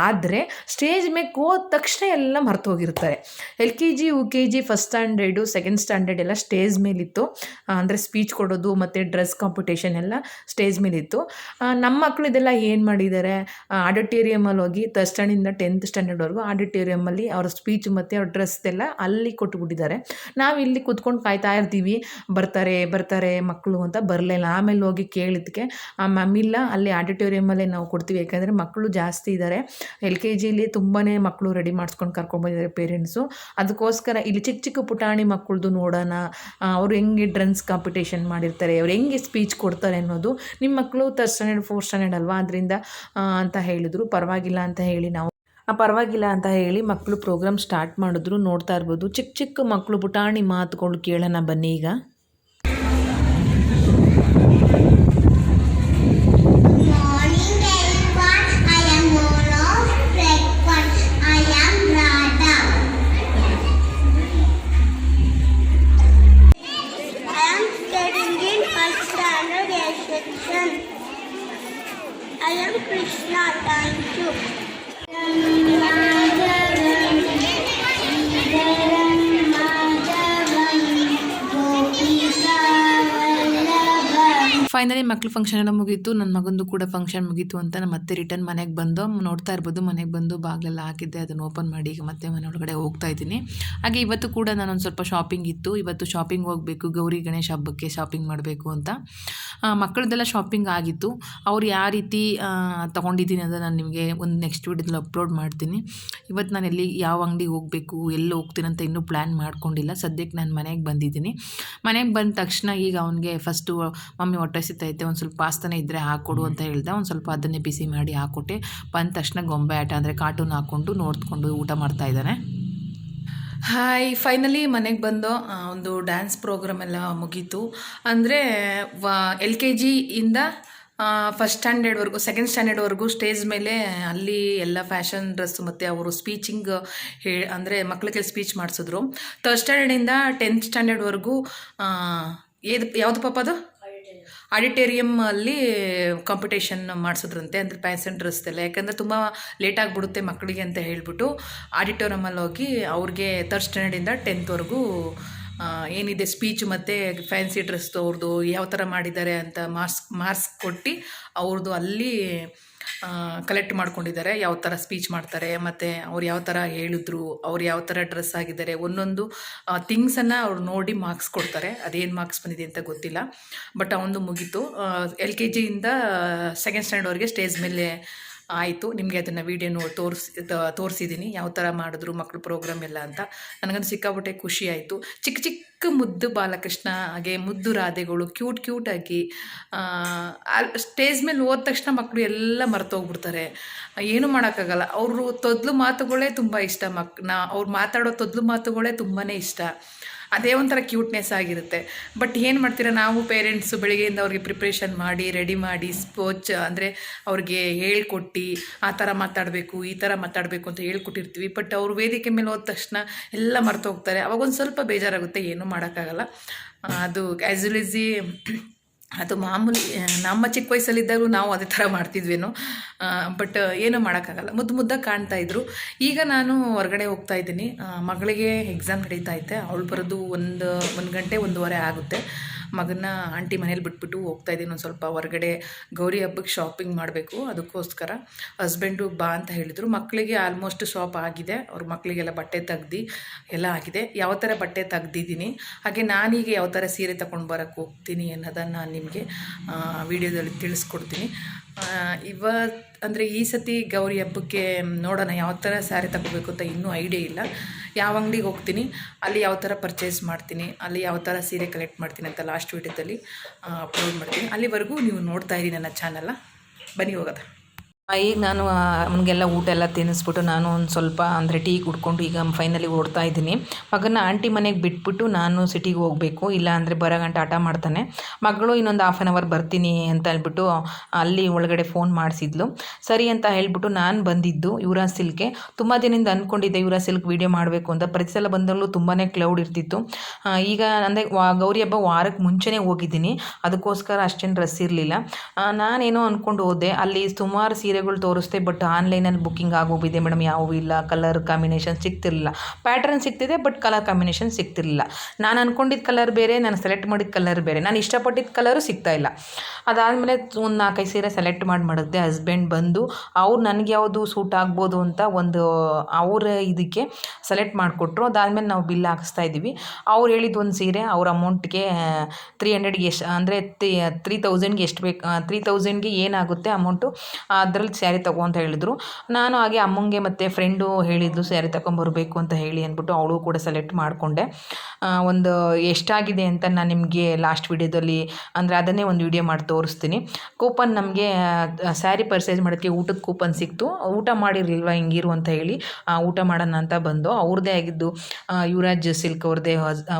ಆದರೆ ಸ್ಟೇಜ್ ಮೇಲೆ ಹೋದ ತಕ್ಷಣ ಎಲ್ಲ ಮರ್ತೋಗಿರ್ತಾರೆ L K G, U K G first standard second standard ಎಲ್ಲ ಸ್ಟೇಜ್ ಮೇಲಿತ್ತು. ಅಂದರೆ ಸ್ಪೀಚ್ ಕೊಡೋದು ಮತ್ತು ಡ್ರೆಸ್ ಕಾಂಪಿಟೇಷನ್ ಎಲ್ಲ ಸ್ಟೇಜ್ ಮೇಲಿತ್ತು. ನಮ್ಮ ಮಕ್ಕಳು ಇದೆಲ್ಲ ಏನು ಮಾಡಿದ್ದಾರೆ? ಆಡಿಟೋರಿಯಮಲ್ಲಿ ಹೋಗಿ ಥರ್ಡ್ ಸ್ಟ್ಯಾಂಡಿಂದ ಟೆಂತ್ ಸ್ಟ್ಯಾಂಡರ್ಡ್ವರೆಗೂ ಆಡಿಟೋರಿಯಮಲ್ಲಿ ಅವ್ರ ಸ್ಪೀಚ್ ಮತ್ತು ಅವ್ರ ಡ್ರೆಸ್ ಎಲ್ಲ ಅಲ್ಲಿ ಕೊಟ್ಬಿಟ್ಟಿದ್ದಾರೆ. ನಾವು ಇಲ್ಲಿ ಕುತ್ಕೊಂಡು ಕಾಯ್ತಾ ಇರ್ತೀವಿ. ಬರ್ತಾರೆ ಬರ್ತಾರೆ ಮಕ್ಕಳು ಅಂತ ಬರಲಿಲ್ಲ ಆಮೇಲೆ ಹೋಗಿ ಕೇಳಿದ್ಕೆ, ಆ, ಮ್ಯಾಮ್ ಇಲ್ಲ, ಅಲ್ಲಿ ಆಡಿಟೋರಿಯಮಲ್ಲೇ ನಾವು ಕೊಡ್ತೀವಿ. ಯಾಕಂದರೆ ಮಕ್ಕಳು ಜಾಸ್ತಿ ಇದ್ದಾರೆ ಎಲ್ ಕೆ ಜಿಲಿ ತುಂಬಾ ಮಕ್ಕಳು ರೆಡಿ ಮಾಡಿಸ್ಕೊಂಡು ಕರ್ಕೊಂಡ್ಬಂದಿದ್ದಾರೆ ಪೇರೆಂಟ್ಸು ಅದಕ್ಕೋಸ್ಕರ ಇಲ್ಲಿ ಚಿಕ್ಕ ಚಿಕ್ಕ ಪುಟಾಣಿ ಮಕ್ಕಳದು ನೋಡೋಣ. ಅವ್ರು ಹೆಂಗೆ ಡ್ರೆನ್ಸ್ ಕಾಂಪಿಟೇಷನ್ ಮಾಡಿರ್ತಾರೆ, ಅವ್ರು ಹೆಂಗೆ ಸ್ಪೀಚ್ ಕೊಡ್ತಾರೆ ಅನ್ನೋದು ನಿಮ್ಮ ಮಕ್ಕಳು ತರ್ಡ್ ಸ್ಟ್ಯಾಂಡರ್ಡ್ ಫೋರ್ತ್ ಸ್ಟ್ಯಾಂಡರ್ಡ್ ಅಲ್ವಾ? ಅದರಿಂದ ಅಂತ ಹೇಳಿದ್ರು. ಪರವಾಗಿಲ್ಲ ಅಂತ ಹೇಳಿ ನಾವು ಪರವಾಗಿಲ್ಲ ಅಂತ ಹೇಳಿ ಮಕ್ಕಳು ಪ್ರೋಗ್ರಾಮ್ ಸ್ಟಾರ್ಟ್ ಮಾಡಿದ್ರು, ನೋಡ್ತಾ ಇರ್ಬೋದು. ಚಿಕ್ಕ ಚಿಕ್ಕ ಮಕ್ಕಳು ಪುಟಾಣಿ ಮಾತುಗಳು ಕೇಳೋಣ ಬನ್ನಿ ಈಗ. ಫೈನಲಿ ಮಕ್ಳು ಫಂಕ್ಷನ್ ಎಲ್ಲ ಮುಗೀತು ನನ್ನ ಮಗಂದು ಕೂಡ ಫಂಕ್ಷನ್ ಮುಗೀತು ಅಂತ ನಾನು ಮತ್ತೆ ರಿಟರ್ನ್ ಮನೆಗೆ ಬಂದು ನೋಡ್ತಾ ಇರ್ಬೋದು, ಮನೆಗೆ ಬಂದು ಬಾಗಿಲೆಲ್ಲ ಹಾಕಿದ್ದೆ, ಅದನ್ನು ಓಪನ್ ಮಾಡಿ ಈಗ ಮತ್ತೆ ಮನೆ ಒಳಗಡೆ ಹೋಗ್ತಾ ಇದ್ದೀನಿ. ಹಾಗೆ ಇವತ್ತು ಕೂಡ ನಾನೊಂದು ಸ್ವಲ್ಪ ಶಾಪಿಂಗ್ ಇತ್ತು. ಇವತ್ತು ಶಾಪಿಂಗ್ ಹೋಗಬೇಕು, ಗೌರಿ ಗಣೇಶ ಹಬ್ಬಕ್ಕೆ ಶಾಪಿಂಗ್ ಮಾಡಬೇಕು ಅಂತ. ಮಕ್ಕಳದೆಲ್ಲ ಶಾಪಿಂಗ್ ಆಗಿತ್ತು. ಅವ್ರು ಯಾವ ರೀತಿ ತೊಗೊಂಡಿದ್ದೀನಿ ಅಂತ ನಾನು ನಿಮಗೆ ಒಂದು ನೆಕ್ಸ್ಟ್ ವೀಡಿಯೋದಲ್ಲಿ ಅಪ್ಲೋಡ್ ಮಾಡ್ತೀನಿ. ಇವತ್ತು ನಾನು ಎಲ್ಲಿ, ಯಾವ ಅಂಗಡಿಗೆ ಹೋಗಬೇಕು, ಎಲ್ಲಿ ಹೋಗ್ತೀನಿ ಅಂತ ಇನ್ನೂ ಪ್ಲ್ಯಾನ್ ಮಾಡ್ಕೊಂಡಿಲ್ಲ. ಸದ್ಯಕ್ಕೆ ನಾನು ಮನೆಗೆ ಬಂದಿದ್ದೀನಿ. ಮನೆಗೆ ಬಂದ ತಕ್ಷಣ ಈಗ ಅವನಿಗೆ ಫಸ್ಟು ಮಮ್ಮಿ ಹೊಟ್ಟೆ ಸಿತ್ತೈತೆ ಒಂದು ಸ್ವಲ್ಪ ಪಾಸ್ತಾನೆ ಇದ್ದರೆ ಹಾಕ್ಕೊಡು ಅಂತ ಹೇಳ್ದೆ. ಒಂದು ಸ್ವಲ್ಪ ಅದನ್ನೇ ಬಿಸಿ ಮಾಡಿ ಹಾಕ್ಕೊಟ್ಟೆ ಬಂದ ತಕ್ಷಣ ಗೊಂಬೆ ಆಟ ಅಂದರೆ ಕಾರ್ಟೂನ್ ಹಾಕ್ಕೊಂಡು ನೋಡ್ಕೊಂಡು ಊಟ ಮಾಡ್ತಾ ಇದ್ದಾನೆ. ಹಾಯ್ ಫೈನಲಿ ಮನೆಗೆ ಬಂದು ಒಂದು ಡ್ಯಾನ್ಸ್ ಪ್ರೋಗ್ರಾಮ್ ಎಲ್ಲ ಮುಗೀತು. ಅಂದರೆ ಎಲ್ ಕೆ ಜಿಯಿಂದ ಫಸ್ಟ್ ಸ್ಟ್ಯಾಂಡರ್ಡ್ವರೆಗೂ ಸೆಕೆಂಡ್ ಸ್ಟ್ಯಾಂಡರ್ಡ್ವರೆಗೂ ಸ್ಟೇಜ್ ಮೇಲೆ ಅಲ್ಲಿ ಎಲ್ಲ ಫ್ಯಾಷನ್ ಡ್ರೆಸ್ ಮತ್ತು ಅವರು ಸ್ಪೀಚಿಂಗ್ ಹೇ ಅಂದರೆ ಮಕ್ಕಳಿಗೆ ಸ್ಪೀಚ್ ಮಾಡಿಸಿದ್ರು. ಥರ್ಡ್ ಸ್ಟ್ಯಾಂಡರ್ಡಿಂದ ಟೆಂತ್ ಸ್ಟ್ಯಾಂಡರ್ಡ್ವರೆಗೂ ಏದು ಯಾವುದು ಪಾಪ ಅದು? ಆಡಿಟೋರಿಯಮ್ಮಲ್ಲಿ ಕಾಂಪಿಟೇಷನ್ ಮಾಡಿಸೋದ್ರಂತೆ, ಅಂದರೆ ಪ್ಯಾಸೆಂಟ್ ರಸ್ತೆಲ್ಲ ಯಾಕಂದರೆ ತುಂಬ ಲೇಟ್ ಆಗಿಬಿಡುತ್ತೆ ಮಕ್ಕಳಿಗೆ ಅಂತ ಹೇಳಿಬಿಟ್ಟು ಆಡಿಟೋರಿಯಮಲ್ಲಿ ಹೋಗಿ ಅವ್ರಿಗೆ ತರ್ಡ್ ಸ್ಟ್ಯಾಂಡರ್ಡಿಂದ ಟೆಂತ್ವರೆಗೂ ಏನಿದೆ ಸ್ಪೀಚ್ ಮತ್ತು ಫ್ಯಾನ್ಸಿ ಡ್ರೆಸ್ದು ಅವ್ರದ್ದು ಯಾವ ಥರ ಮಾಡಿದ್ದಾರೆ ಅಂತ ಮಾರ್ಕ್ಸ್ ಮಾರ್ಕ್ಸ್ ಕೊಟ್ಟು ಅವ್ರದ್ದು ಅಲ್ಲಿ ಕಲೆಕ್ಟ್ ಮಾಡ್ಕೊಂಡಿದ್ದಾರೆ. ಯಾವ ಥರ ಸ್ಪೀಚ್ ಮಾಡ್ತಾರೆ, ಮತ್ತು ಅವ್ರು ಯಾವ ಥರ ಹೇಳಿದ್ರು, ಅವ್ರು ಯಾವ ಥರ ಡ್ರೆಸ್ ಆಗಿದ್ದಾರೆ, ಒಂದೊಂದು ಥಿಂಗ್ಸನ್ನು ಅವ್ರು ನೋಡಿ ಮಾರ್ಕ್ಸ್ ಕೊಡ್ತಾರೆ. ಅದೇನು ಮಾರ್ಕ್ಸ್ ಬಂದಿದೆ ಅಂತ ಗೊತ್ತಿಲ್ಲ. ಬಟ್ ಅವನದು ಮುಗೀತು. ಎಲ್ ಕೆ ಜಿಯಿಂದ ಸೆಕೆಂಡ್ ಸ್ಟ್ಯಾಂಡರ್ಡ್ವರೆಗೆ ಸ್ಟೇಜ್ ಮೇಲೆ ಆಯಿತು, ನಿಮಗೆ ಅದನ್ನು ವೀಡಿಯೋನು ತೋರಿಸಿ ತೋರಿಸಿದ್ದೀನಿ ಯಾವ ಥರ ಮಾಡಿದ್ರು ಮಕ್ಕಳು ಪ್ರೋಗ್ರಾಮ್ ಎಲ್ಲ ಅಂತ. ನನಗಂತೂ ಸಿಕ್ಕಾಪಟ್ಟೆ ಖುಷಿ ಆಯಿತು. ಚಿಕ್ಕ ಚಿಕ್ಕ ಮುದ್ದು ಬಾಲಕೃಷ್ಣ ಹಾಗೆ ಮುದ್ದು ರಾಧೆಗಳು ಕ್ಯೂಟ್ ಕ್ಯೂಟಾಗಿ ಸ್ಟೇಜ್ ಮೇಲೆ ಹೋದ ತಕ್ಷಣ ಮಕ್ಕಳು ಎಲ್ಲ ಮರ್ತೋಗ್ಬಿಡ್ತಾರೆ. ಏನೂ ಮಾಡೋಕ್ಕಾಗಲ್ಲ. ಅವರು ತೊದಲು ಮಾತುಗಳೇ ತುಂಬ ಇಷ್ಟ ಮಕ್, ನಾ, ಅವ್ರು ಮಾತಾಡೋ ತೊದಲು ಮಾತುಗಳೇ ತುಂಬಾ ಇಷ್ಟ. ಅದೇ ಒಂಥರ ಕ್ಯೂಟ್ನೆಸ್ ಆಗಿರುತ್ತೆ. ಬಟ್ ಏನು ಮಾಡ್ತೀರಾ, ನಾವು ಪೇರೆಂಟ್ಸು ಬೆಳಿಗ್ಗೆಯಿಂದ ಅವ್ರಿಗೆ ಪ್ರಿಪ್ರೇಷನ್ ಮಾಡಿ ರೆಡಿ ಮಾಡಿ ಸ್ಪೋಚ್ ಅಂದರೆ ಅವ್ರಿಗೆ ಹೇಳ್ಕೊಟ್ಟು ಆ ಥರ ಮಾತಾಡಬೇಕು, ಈ ಥರ ಮಾತಾಡಬೇಕು ಅಂತ ಹೇಳ್ಕೊಟ್ಟಿರ್ತೀವಿ. ಬಟ್ ಅವರು ವೇದಿಕೆ ಮೇಲೆ ಹೋದ ತಕ್ಷಣ ಎಲ್ಲ ಮರ್ತು ಹೋಗ್ತಾರೆ. ಅವಾಗ ಒಂದು ಸ್ವಲ್ಪ ಬೇಜಾರಾಗುತ್ತೆ, ಏನೂ ಮಾಡೋಕ್ಕಾಗಲ್ಲ. ಅದು ಆ್ಯಸ್ ವೆಲ್ ಈಸಿ ಅದು ಮಾಮೂಲಿ ನಮ್ಮ ಚಿಕ್ಕ ವಯಸ್ಸಲ್ಲಿದ್ದಾಗಲೂ ನಾವು ಅದೇ ಥರ ಮಾಡ್ತಿದ್ವೇನೋ. ಬಟ್, ಏನೂ ಮಾಡೋಕ್ಕಾಗಲ್ಲ. ಮುದ್ದು ಮುದ್ದಾಗಿ ಕಾಣ್ತಾ ಇದ್ರು. ಈಗ ನಾನು ಹೊರಗಡೆ ಹೋಗ್ತಾ ಇದ್ದೀನಿ. ಮಗಳಿಗೆ ಎಕ್ಸಾಮ್ ನಡೀತಾ ಐತೆ. ಅವಳು ಬರೋದು ಒಂದು ಒಂದು ಗಂಟೆ, ಒಂದೂವರೆ ಆಗುತ್ತೆ. ಮಗನ ಆಂಟಿ ಮನೇಲಿ ಬಿಟ್ಬಿಟ್ಟು ಹೋಗ್ತಾ ಇದ್ದೀನಿ ಒಂದು ಸ್ವಲ್ಪ ಹೊರಗಡೆ ಗೌರಿ ಹಬ್ಬಕ್ಕೆ ಶಾಪಿಂಗ್ ಮಾಡಬೇಕು. ಅದಕ್ಕೋಸ್ಕರ ಹಸ್ಬೆಂಡು ಬಾ ಅಂತ ಹೇಳಿದರು. ಮಕ್ಕಳಿಗೆ ಆಲ್ಮೋಸ್ಟ್ ಶಾಪ್ ಆಗಿದೆ. ಅವ್ರ ಮಕ್ಕಳಿಗೆಲ್ಲ ಬಟ್ಟೆ ತೆಗ್ದು ಎಲ್ಲ ಆಗಿದೆ. ಯಾವ ಥರ ಬಟ್ಟೆ ತೆಗ್ದಿದ್ದೀನಿ? ಹಾಗೆ ನಾನೀಗ ಯಾವ ಥರ ಸೀರೆ ತಗೊಂಡು ಬರೋಕ್ಕೆ ಹೋಗ್ತೀನಿ ಅನ್ನೋದನ್ನು ನಾನು ನಿಮಗೆ ವಿಡಿಯೋದಲ್ಲಿ ತಿಳಿಸ್ಕೊಡ್ತೀನಿ. ಇವ ಅಂದರೆ ಈ ಸತಿ ಗೌರಿ ಹಬ್ಬಕ್ಕೆ ನೋಡೋಣ ಯಾವ ಥರ ಸ್ಯಾರಿ ತಗೋಬೇಕು ಅಂತ ಇನ್ನೂ ಐಡಿಯಾ ಇಲ್ಲ. ಯಾವ ಅಂಗಡಿಗೆ ಹೋಗ್ತೀನಿ, ಅಲ್ಲಿ ಯಾವ ಥರ ಪರ್ಚೇಸ್ ಮಾಡ್ತೀನಿ, ಅಲ್ಲಿ ಯಾವ ಥರ ಸೀರೆ ಕಲೆಕ್ಟ್ ಮಾಡ್ತೀನಿ ಅಂತ ಲಾಸ್ಟ್ ವೀಡಿಯೋದಲ್ಲಿ ಅಪ್ಲೋಡ್ ಮಾಡ್ತೀನಿ. ಅಲ್ಲಿವರೆಗೂ ನೀವು ನೋಡ್ತಾ ಇರಿ ನನ್ನ ಚಾನಲ್ನ ಬನ್ನಿ ಹೋಗೋದ ಈಗ ನಾನು ಅವನಿಗೆಲ್ಲ ಊಟ ಎಲ್ಲ ತಿನ್ನಿಸ್ಬಿಟ್ಟು ನಾನು ಒಂದು ಸ್ವಲ್ಪ ಅಂದರೆ ಟೀ ಕುಡ್ಕೊಂಡು ಈಗ ಫೈನಲಿ ಓಡ್ತಾ ಇದ್ದೀನಿ. ಮಗನ ಆಂಟಿ ಮನೆಗೆ ಬಿಟ್ಬಿಟ್ಟು ನಾನು ಸಿಟಿಗೆ ಹೋಗಬೇಕು. ಇಲ್ಲ ಅಂದರೆ ಬರೋ ಗಂಟೆ ಆಟ ಮಾಡ್ತಾನೆ. ಮಗಳು ಇನ್ನೊಂದು ಹಾಫ್ ಆನ್ ಅವರ್ ಬರ್ತೀನಿ ಅಂತ ಹೇಳ್ಬಿಟ್ಟು ಅಲ್ಲಿ ಒಳಗಡೆ ಫೋನ್ ಮಾಡಿಸಿದ್ಲು. ಸರಿ ಅಂತ ಹೇಳ್ಬಿಟ್ಟು ನಾನು ಬಂದಿದ್ದು ಯುವರಾಜ್ ಸಿಲ್ಕ್ಗೆ ತುಂಬ ದಿನದಿಂದ ಅಂದ್ಕೊಂಡಿದ್ದೆ, ಯುವರಾಜ್ ಸಿಲ್ಕ್ ವೀಡಿಯೋ ಮಾಡಬೇಕು ಅಂತ. ಪ್ರತಿ ಸಲ ಬಂದಲ್ಲೂ ತುಂಬಾ ಕ್ಲೌಡ್ ಇರ್ತಿತ್ತು. ಈಗ ಅಂದರೆ ಗೌರಿ ಹಬ್ಬ ವಾರಕ್ಕೆ ಮುಂಚೆನೇ ಹೋಗಿದ್ದೀನಿ. ಅದಕ್ಕೋಸ್ಕರ ಅಷ್ಟೇನು ಡ್ರೆಸ್ ಇರಲಿಲ್ಲ. ನಾನೇನೋ ಅಂದ್ಕೊಂಡು ಹೋದೆ. ಅಲ್ಲಿ ಸುಮಾರು ಸೀರೆಗಳು ತೋರಿಸ್ದೆ ಬಟ್ ಆನ್ಲೈನಲ್ಲಿ ಬುಕ್ಕಿಂಗ್ ಆಗೋಗಿದೆ ಮೇಡಮ್ ಯಾವೂ ಇಲ್ಲ. ಕಲರ್ ಕಾಂಬಿನೇಷನ್ ಸಿಗ್ತಿರಲಿಲ್ಲ. ಪ್ಯಾಟ್ರನ್ ಸಿಗ್ತಿದೆ ಬಟ್ ಕಲರ್ ಕಾಂಬಿನೇಷನ್ ಸಿಗ್ತಿರಲಿಲ್ಲ. ನಾನು ಅಂದ್ಕೊಂಡಿದ್ದ ಕಲರ್ ಬೇರೆ, ನಾನು ಸೆಲೆಕ್ಟ್ ಮಾಡಿದ ಕಲರ್ ಬೇರೆ. ನಾನು ಇಷ್ಟಪಟ್ಟಿದ್ದ ಕಲರು ಸಿಗ್ತಾ ಇಲ್ಲ. ಅದಾದಮೇಲೆ ಒಂದು ನಾಲ್ಕೈದು ಸೀರೆ ಸೆಲೆಕ್ಟ್ ಮಾಡಿ ಮಾಡಿದ್ದೆ. ಹಸ್ಬೆಂಡ್ ಬಂದು, ಅವ್ರು ನನಗೆ ಯಾವುದು ಸೂಟ್ ಆಗ್ಬೋದು ಅಂತ ಒಂದು, ಅವರ ಇದಕ್ಕೆ ಸೆಲೆಕ್ಟ್ ಮಾಡಿಕೊಟ್ರು. ಅದಾದಮೇಲೆ ನಾವು ಬಿಲ್ ಹಾಕಿಸ್ತಾ ಇದ್ದೀವಿ. ಅವ್ರು ಹೇಳಿದ ಒಂದು ಸೀರೆ, ಅವ್ರ ಅಮೌಂಟ್ಗೆ ತ್ರೀ ಹಂಡ್ರೆಡ್ಗೆ ಎಷ್ಟು, ಅಂದರೆ ತ್ರೀ ತೌಸಂಡ್ಗೆ ಎಷ್ಟು ಬೇಕು ತ್ರೀ ತೌಸಂಡ್ಗೆ ಏನಾಗುತ್ತೆ ಅಮೌಂಟು ಅದರಲ್ಲಿ ಸ್ಯಾರಿ ತಗೋ ಅಂತ ಹೇಳಿದ್ರು. ನಾನು ಹಾಗೆ ಅಮ್ಮಂಗೆ ಮತ್ತು ಫ್ರೆಂಡು ಹೇಳಿದ್ಲು ಸ್ಯಾರಿ ತಗೊಂಬರ್ಬೇಕು ಅಂತ ಹೇಳಿ ಅಂದ್ಬಿಟ್ಟು ಅವಳು ಕೂಡ ಸೆಲೆಕ್ಟ್ ಮಾಡಿಕೊಂಡೆ. ಒಂದು ಎಷ್ಟಾಗಿದೆ ಅಂತ ನಾನು ನಿಮಗೆ ಲಾಸ್ಟ್ ವಿಡಿಯೋದಲ್ಲಿ, ಅಂದರೆ ಅದನ್ನೇ ಒಂದು ವಿಡಿಯೋ ಮಾಡಿ ತೋರಿಸ್ತೀನಿ. ಕೂಪನ್ ನಮಗೆ ಸ್ಯಾರಿ ಪರ್ಚೇಸ್ ಮಾಡೋಕ್ಕೆ ಊಟದ ಕೂಪನ್ ಸಿಕ್ತು. ಊಟ ಮಾಡಿರಲಿಲ್ವ, ಹಿಂಗಿರು ಅಂತ ಹೇಳಿ ಊಟ ಮಾಡೋಣ ಅಂತ ಬಂದು ಅವ್ರದ್ದೇ ಆಗಿದ್ದು ಯುವರಾಜ್ ಸಿಲ್ಕ್ ಅವ್ರದ್ದೇ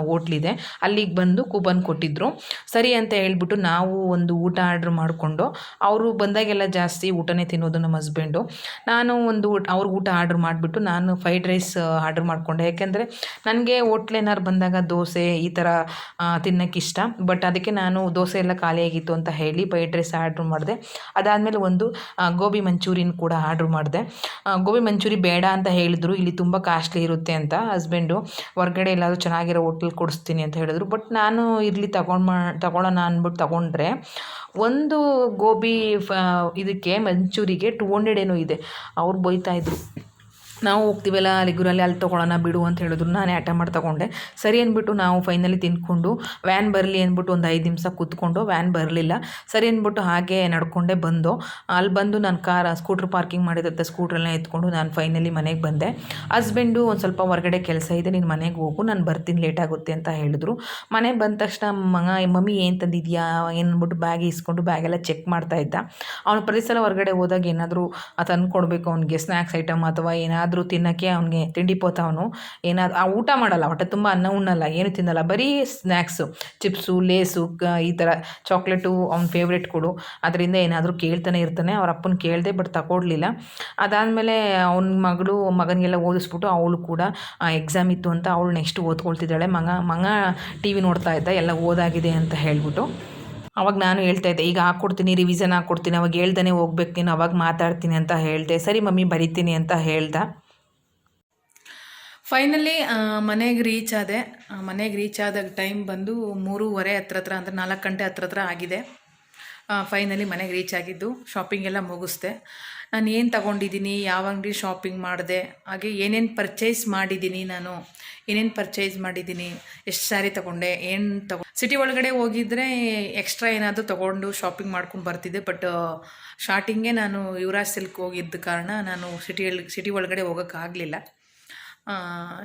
ಹೋಟ್ಲಿದೆ ಅಲ್ಲಿಗೆ ಬಂದು ಕೂಪನ್ ಕೊಟ್ಟಿದ್ದರು ಸರಿ ಅಂತ ಹೇಳ್ಬಿಟ್ಟು ನಾವು ಒಂದು ಊಟ ಆರ್ಡ್ರ್ ಮಾಡಿಕೊಂಡು, ಅವರು ಬಂದಾಗೆಲ್ಲ ಜಾಸ್ತಿ ಊಟನೇ ತಿನ್ನೋದು ನಮ್ಮ ಹಸ್ಬೆಂಡು ನಾನು ಒಂದು ಅವ್ರಿಗೆ ಊಟ ಆರ್ಡ್ರ್ ಮಾಡಿಬಿಟ್ಟು ನಾನು ಫ್ರೈಡ್ ರೈಸ್ ಆರ್ಡ್ರ್ ಮಾಡಿಕೊಂಡೆ. ಯಾಕೆಂದರೆ ನನಗೆ ಹೋಟ್ಲೇನಾರು ಬಂದಾಗ ದೋಸೆ ಈ ಥರ ತಿನ್ನೋಕ್ಕೆ ಇಷ್ಟ. ಬಟ್ ಅದಕ್ಕೆ ನಾನು ದೋಸೆ ಎಲ್ಲ ಖಾಲಿಯಾಗಿತ್ತು ಅಂತ ಹೇಳಿ ಫ್ರೈಡ್ ರೈಸ್ ಆರ್ಡ್ರ್ ಮಾಡಿದೆ. ಅದಾದಮೇಲೆ ಒಂದು ಗೋಬಿ ಮಂಚೂರಿಯನ್ ಕೂಡ ಆರ್ಡ್ರ್ ಮಾಡಿದೆ. ಗೋಬಿ ಮಂಚೂರಿ ಬೇಡ ಅಂತ ಹೇಳಿದ್ರು. ಇಲ್ಲಿ ತುಂಬ ಕಾಸ್ಟ್ಲಿ ಇರುತ್ತೆ ಅಂತ ಹಸ್ಬೆಂಡು ಹೊರಗಡೆ ಎಲ್ಲಾದರೂ ಚೆನ್ನಾಗಿರೋ ಹೋಟ್ಲ್ ಕೊಡಿಸ್ತೀನಿ ಅಂತ ಹೇಳಿದ್ರು. ಬಟ್ ನಾನು ಇರಲಿ ತಗೊಂಡು ಮಾ ತಗೊಳ್ಳೋಣ ಅಂದ್ಬಿಟ್ಟು ತಗೊಂಡ್ರೆ ಒಂದು ಗೋಬಿ ಇದಕ್ಕೆ ಮಂಚೂರಿಗೆ ಟು ಹಂಡ್ರೆಡ್ ಏನೋ ಇದೆ. ಅವ್ರು ಬೈತಾಯಿದ್ರು ನಾವು ಹೋಗ್ತೀವಲ್ಲ ಅಲ್ಲಿಗುರಲ್ಲಿ ಅಲ್ಲಿ ತೊಗೊಳ್ಳೋಣ ಬಿಡು ಅಂತ ಹೇಳಿದ್ರು. ನಾನೇ ಆಟ ಮಾಡಿ ತೊಗೊಂಡೆ. ಸರಿ ಅಂದ್ಬಿಟ್ಟು ನಾವು ಫೈನಲಿ ತಿಂದ್ಕೊಂಡು ವ್ಯಾನ್ ಬರಲಿ ಅಂದ್ಬಿಟ್ಟು ಒಂದು ಐದು ನಿಮಿಷ ಕೂತ್ಕೊಂಡು ವ್ಯಾನ್ ಬರಲಿಲ್ಲ. ಸರಿ ಅಂದ್ಬಿಟ್ಟು ಹಾಗೆ ನಡ್ಕೊಂಡೆ ಬಂದು. ಅಲ್ಲಿ ಬಂದು ನಾನು ಕಾರ್ ಸ್ಕೂಟ್ರ್ ಪಾರ್ಕಿಂಗ್ ಮಾಡಿದತ್ತೆ ಸ್ಕೂಟ್ರೆಲ್ಲ ಎತ್ಕೊಂಡು ನಾನು ಫೈನಲಿ ಮನೆಗೆ ಬಂದೆ. ಹಸ್ಬೆಂಡು ಒಂದು ಸ್ವಲ್ಪ ಹೊರಗಡೆ ಕೆಲಸ ಇದೆ, ನೀನು ಮನೆಗೆ ಹೋಗು, ನಾನು ಬರ್ತೀನಿ ಲೇಟ್ ಆಗುತ್ತೆ ಅಂತ ಹೇಳಿದ್ರು. ಮನೆಗೆ ಬಂದ ತಕ್ಷಣ ಮಗ, ಮಮ್ಮಿ ಏನು ತಂದಿದ್ಯಾ? ಏನು ಅಂದ್ಬಿಟ್ಟು ಬ್ಯಾಗ್ ಇಸ್ಕೊಂಡು ಬ್ಯಾಗೆಲ್ಲ ಚೆಕ್ ಮಾಡ್ತಾ ಇದ್ದ. ಅವನು ಪ್ರತಿ ಸಲ ಹೊರಗಡೆ ಹೋದಾಗ ಏನಾದರೂ ತಂದು ಕೊಡಬೇಕು ಅವ್ನಿಗೆ ಸ್ನ್ಯಾಕ್ಸ್ ಐಟಮ್ ಅಥವಾ ಏನಾದರೂ ತಿನ್ನೋಕ್ಕೆ ಅವನಿಗೆ ತಿಂಡಿ ಪೋತ ಅವನು ಏನಾದ್ರು ಆ ಊಟ ಮಾಡಲ್ಲ, ಹೊಟ್ಟೆ ತುಂಬ ಅನ್ನ ಉಣ್ಣಲ್ಲ, ಏನು ತಿನ್ನಲ್ಲ, ಬರೀ ಸ್ನ್ಯಾಕ್ಸು ಚಿಪ್ಸು ಲೇಸು ಈ ಥರ ಚಾಕ್ಲೇಟು ಅವ್ನ ಫೇವ್ರೇಟ್ ಕೊಡು. ಅದರಿಂದ ಏನಾದರೂ ಕೇಳ್ತಾನೆ ಇರ್ತಾನೆ, ಅವ್ರ ಅಪ್ಪನ ಕೇಳಿದೆ ಬಟ್ ತಗೊಡ್ಲಿಲ್ಲ ಅದಾದಮೇಲೆ ಅವನ ಮಗಳು, ಮಗನಿಗೆಲ್ಲ ಓದಿಸ್ಬಿಟ್ಟು ಅವಳು ಕೂಡ ಎಕ್ಸಾಮ್ ಇತ್ತು ಅಂತ ಅವಳು ನೆಕ್ಸ್ಟ್ ಓದ್ಕೊಳ್ತಿದ್ದಾಳೆ. ಮಗ ಮಗ ಟಿ ವಿ ನೋಡ್ತಾ ಇದ್ದ, ಎಲ್ಲ ಓದಾಗಿದೆ ಅಂತ ಹೇಳ್ಬಿಟ್ಟು. ಅವಾಗ ನಾನು ಹೇಳ್ತಾ ಇದ್ದೆ, ಈಗ ಹಾಕ್ಕೊಡ್ತೀನಿ ರಿವಿಷನ್ ಹಾಕ್ಕೊಡ್ತೀನಿ, ಅವಾಗ ಹೇಳ್ದೇ ಹೋಗ್ಬೇಕು, ನೀನು ಅವಾಗ ಮಾತಾಡ್ತೀನಿ ಅಂತ ಹೇಳಿದೆ. ಸರಿ ಮಮ್ಮಿ, ಬರಿತೀನಿ ಅಂತ ಹೇಳ್ದೆ. ಫೈನಲಿ ಮನೆಗೆ ರೀಚ್ ಆದೆ. ಮನೆಗೆ ರೀಚ್ ಆದಾಗ ಟೈಮ್ ಬಂದು ಮೂರುವರೆ ಹತ್ರ ಹತ್ರ ಅಂದರೆ ನಾಲ್ಕು ಗಂಟೆ ಹತ್ರ ಹತ್ರ ಆಗಿದೆ ಫೈನಲಿ ಮನೆಗೆ ರೀಚ್ ಆಗಿದ್ದು ಶಾಪಿಂಗ್ ಎಲ್ಲ ಮುಗಿಸ್ದೆ. ನಾನು ಏನು ತಗೊಂಡಿದ್ದೀನಿ ಯಾವ ಅಂಗಡಿ ಶಾಪಿಂಗ್ ಮಾಡಿದೆ, ಹಾಗೆ ಏನೇನು ಪರ್ಚೇಸ್ ಮಾಡಿದ್ದೀನಿ ನಾನು, ಏನೇನು ಪರ್ಚೇಸ್ ಮಾಡಿದ್ದೀನಿ ಎಷ್ಟು ಸ್ಯಾರಿ ತೊಗೊಂಡೆ, ಏನು ತಗೊ ಸಿಟಿ ಒಳಗಡೆ ಹೋಗಿದ್ರೆ ಎಕ್ಸ್ಟ್ರಾ ಏನಾದರೂ ತೊಗೊಂಡು ಶಾಪಿಂಗ್ ಮಾಡ್ಕೊಂಡು ಬರ್ತಿದ್ದೆ ಬಟ್ ಸ್ಟಾರ್ಟಿಂಗೇ ನಾನು ಯುವರಾಜ್ ಸಿಲ್ಕ್ ಹೋಗಿದ್ದ ಕಾರಣ ನಾನು ಸಿಟಿಯಲ್ಲಿ ಸಿಟಿ ಒಳಗಡೆ ಹೋಗೋಕ್ಕಾಗಲಿಲ್ಲ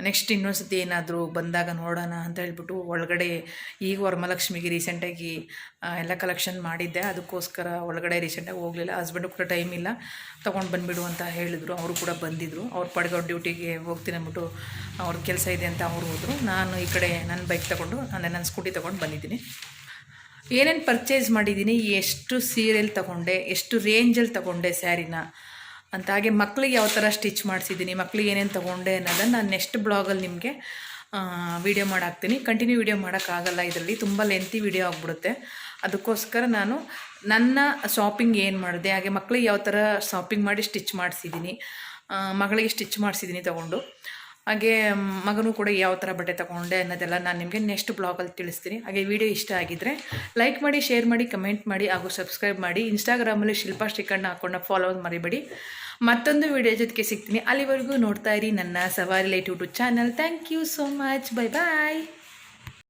ನೆಕ್ಸ್ಟ್ ಇನ್ನೊಂದು ಸತಿ ಏನಾದರೂ ಬಂದಾಗ ನೋಡೋಣ ಅಂತ ಹೇಳ್ಬಿಟ್ಟು ಒಳಗಡೆ ಈಗ ವರಮಹಾಲಕ್ಷ್ಮಿಗೆ ರೀಸೆಂಟಾಗಿ ಎಲ್ಲ ಕಲೆಕ್ಷನ್ ಮಾಡಿದ್ದೆ. ಅದಕ್ಕೋಸ್ಕರ ಒಳಗಡೆ ರೀಸೆಂಟಾಗಿ ಹೋಗಲಿಲ್ಲ. ಹಸ್ಬೆಂಡು ಕೂಡ ಟೈಮ್ ಇಲ್ಲ. ತೊಗೊಂಡು ಬಂದುಬಿಡು ಅಂತ ಹೇಳಿದರು. ಅವರು ಕೂಡ ಬಂದಿದ್ದರು ಅವ್ರು ಪಡ್ಗೆ ಡ್ಯೂಟಿಗೆ ಹೋಗ್ತೀನಿ ಅಂದ್ಬಿಟ್ಟು ಅವ್ರ ಕೆಲಸ ಇದೆ ಅಂತ ಅವ್ರು ಹೋದರು. ನಾನು ಈ ಕಡೆ ನನ್ನ ಬೈಕ್ ತೊಗೊಂಡು, ಅಂದರೆ ನನ್ನ ಸ್ಕೂಟಿ ತೊಗೊಂಡು ಬಂದಿದ್ದೀನಿ. ಏನೇನು ಪರ್ಚೇಸ್ ಮಾಡಿದ್ದೀನಿ? ಎಷ್ಟು ಸೀರೆಯಲ್ಲಿ ತೊಗೊಂಡೆ? ಎಷ್ಟು ರೇಂಜಲ್ಲಿ ತೊಗೊಂಡೆ ಸ್ಯಾರಿನ? ಅಂತ ಹಾಗೆ ಮಕ್ಕಳಿಗೆ ಯಾವ ಥರ ಸ್ಟಿಚ್ ಮಾಡಿಸಿದ್ದೀನಿ ಮಕ್ಕಳಿಗೆ ಏನೇನು ತೊಗೊಂಡೆ ಅನ್ನೋದನ್ನು ನಾನು ನೆಕ್ಸ್ಟ್ ಬ್ಲಾಗಲ್ಲಿ ನಿಮಗೆ ವಿಡಿಯೋ ಮಾಡಾಕ್ತೀನಿ. ಕಂಟಿನ್ಯೂ ವಿಡಿಯೋ ಮಾಡೋಕ್ಕಾಗಲ್ಲ ಇದರಲ್ಲಿ. ತುಂಬ ಲೆಂತಿ ವಿಡಿಯೋ ಆಗಿಬಿಡುತ್ತೆ. ಅದಕ್ಕೋಸ್ಕರ ನಾನು ನನ್ನ ಶಾಪಿಂಗ್ ಏನು ಮಾಡಿದೆ, ಹಾಗೆ ಮಕ್ಕಳಿಗೆ ಯಾವ ಥರ ಶಾಪಿಂಗ್ ಮಾಡಿ ಸ್ಟಿಚ್ ಮಾಡಿಸಿದ್ದೀನಿ ಮಗಳಿಗೆ ಸ್ಟಿಚ್ ಮಾಡಿಸಿದ್ದೀನಿ ತೊಗೊಂಡು. ಹಾಗೆ ಮಗನೂ ಕೂಡ ಯಾವ ಥರ ಬಟ್ಟೆ ತೊಗೊಂಡೆ ಅನ್ನೋದೆಲ್ಲ ನಾನು ನಿಮಗೆ ನೆಕ್ಸ್ಟ್ ಬ್ಲಾಗಲ್ಲಿ ತಿಳಿಸ್ತೀನಿ. ಹಾಗೆ ವಿಡಿಯೋ ಇಷ್ಟ ಆಗಿದ್ದರೆ ಲೈಕ್ ಮಾಡಿ ಶೇರ್ ಮಾಡಿ ಕಮೆಂಟ್ ಮಾಡಿ, ಹಾಗೂ ಸಬ್ಸ್ಕ್ರೈಬ್ ಮಾಡಿ. ಇನ್ಸ್ಟಾಗ್ರಾಮಲ್ಲಿ ಶಿಲ್ಪಾ ಶ್ರೀಕಣ್ಣ ಹಾಕೊಂಡು ಫಾಲೋ ಮರಿಬೇಡಿ. ಮತ್ತೊಂದು ವಿಡಿಯೋ ಜೊತೆಗೆ ಸಿಗ್ತೀನಿ. ಅಲ್ಲಿವರೆಗೂ ನೋಡ್ತಾ ಇರಿ ನನ್ನ Savari light YouTube channel thank you so much bye bye